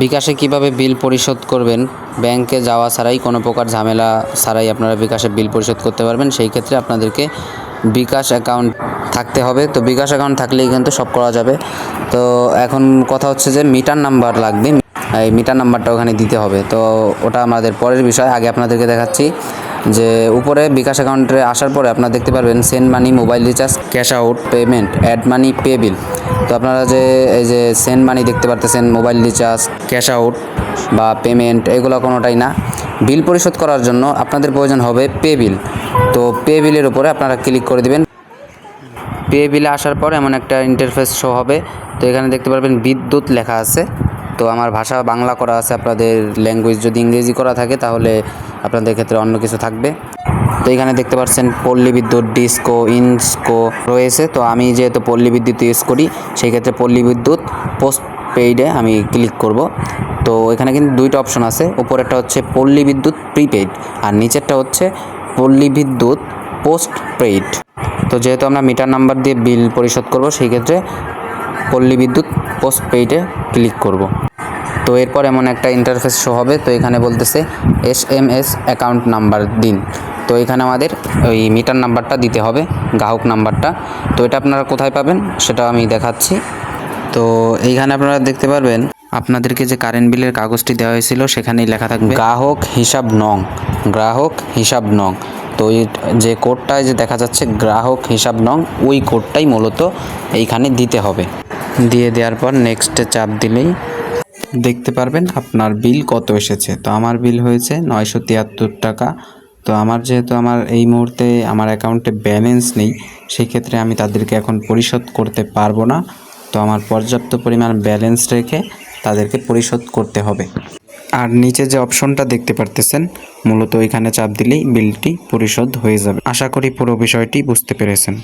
বিকাশে কীভাবে বিল পরিশোধ করবেন? ব্যাংকে যাওয়া ছাড়াই কোনো প্রকার ঝামেলা ছাড়াই আপনারা বিকাশে বিল পরিশোধ করতে পারবেন। সেই ক্ষেত্রে আপনাদেরকে বিকাশ অ্যাকাউন্ট থাকতে হবে। তো বিকাশ অ্যাকাউন্ট থাকলেই কিন্তু সব করা যাবে। তো এখন কথা হচ্ছে যে মিটার নাম্বার লাগবে। এই মিটার নাম্বারটা ওখানে দিতে হবে। তো ওটা আমাদের পরের বিষয়। আগে আপনাদেরকে দেখাচ্ছি যে উপরে বিকাশ অ্যাকাউন্টে আসার পরে আপনারা দেখতে পারবেন send money, mobile recharge, cash out, payment, add money, pay bill. তো আপনারা যে এই যে সেন্ড মানি দেখতে পারতেছেন মোবাইল রিচার্জ ক্যাশ আউট বা পেমেন্ট এগুলো কোনোটাই না। বিল পরিশোধ করার জন্য আপনাদের প্রয়োজন হবে পে বিল তো পে বিলের উপরে আপনারা ক্লিক করে দিবেন। পে বিলে আসার পর এমন একটা ইন্টারফেস শো হবে। তো এখানে দেখতে পারবেন বিদ্যুৎ লেখা আছে। তো আমার ভাষা বাংলা করা আছে, আপনাদের ল্যাঙ্গুয়েজ যদি ইংরেজি করা থাকে তাহলে আপনাদের ক্ষেত্রে অন্য কিছু থাকবে। তো এখানে দেখতে পাচ্ছেন পল্লী বিদ্যুৎ ডিস্কো, ইনস্কো রয়েছে। তো আমি যেহেতু পল্লী বিদ্যুৎ ইউজ করি, সেই ক্ষেত্রে পল্লী বিদ্যুৎ পোস্ট পেইডে আমি ক্লিক করব। তো এখানে কিন্তু দুইটা অপশন আছে, উপরেরটা হচ্ছে পল্লী বিদ্যুৎ প্রিপেইড আর নিচেরটা হচ্ছে পল্লী বিদ্যুৎ পোস্ট পেইড তো যেহেতু আমরা মিটার নাম্বার দিয়ে বিল পরিশোধ করব, সেই ক্ষেত্রে পল্লী বিদ্যুৎ পোস্ট পেইডে ক্লিক করব। তো এরপর এমন একটা ইন্টারফেস শো হবে, তো এখানে বলতেছে S M S account number দিন। তো এখানে আমাদের ওই মিটার নাম্বারটা দিতে হবে, গ্রাহক নাম্বারটা তো এটা আপনারা কোথায় পাবেন সেটা আমি দেখাচ্ছি। তো এইখানে আপনারা দেখতে পারবেন, আপনাদেরকে যে কারেন্ট বিলের কাগজটি দেওয়া হয়েছিল, সেখানেই লেখা থাকবে, গ্রাহক হিসাব নং, গ্রাহক হিসাব নং। তো যে কোডটায় যে দেখা যাচ্ছে, গ্রাহক হিসাব নং, ওই কোডটাই মূলত এইখানে দিতে হবে। দিয়ে দেওয়ার পর নেক্সটে চাপ দিলেই দেখতে পারবেন আপনার বিল কত এসেছে। তো আমার বিল হয়েছে নয়শো তিয়াত্তর টাকা। তো আমার যেহেতু আমার এই মুহূর্তে আমার অ্যাকাউন্টে ব্যালেন্স নেই সেই ক্ষেত্রে আমি তাদেরকে এখন পরিশোধ করতে পারব না। তো আমার পর্যাপ্ত পরিমাণ ব্যালেন্স রেখে তাদেরকে পরিশোধ করতে হবে। আর নিচে যে অপশনটা দেখতে পারতেছেন, মূলত এখানে চাপ দিলেই বিলটি পরিশোধ হয়ে যাবে। আশা করি পুরো বিষয়টি বুঝতে পেরেছেন।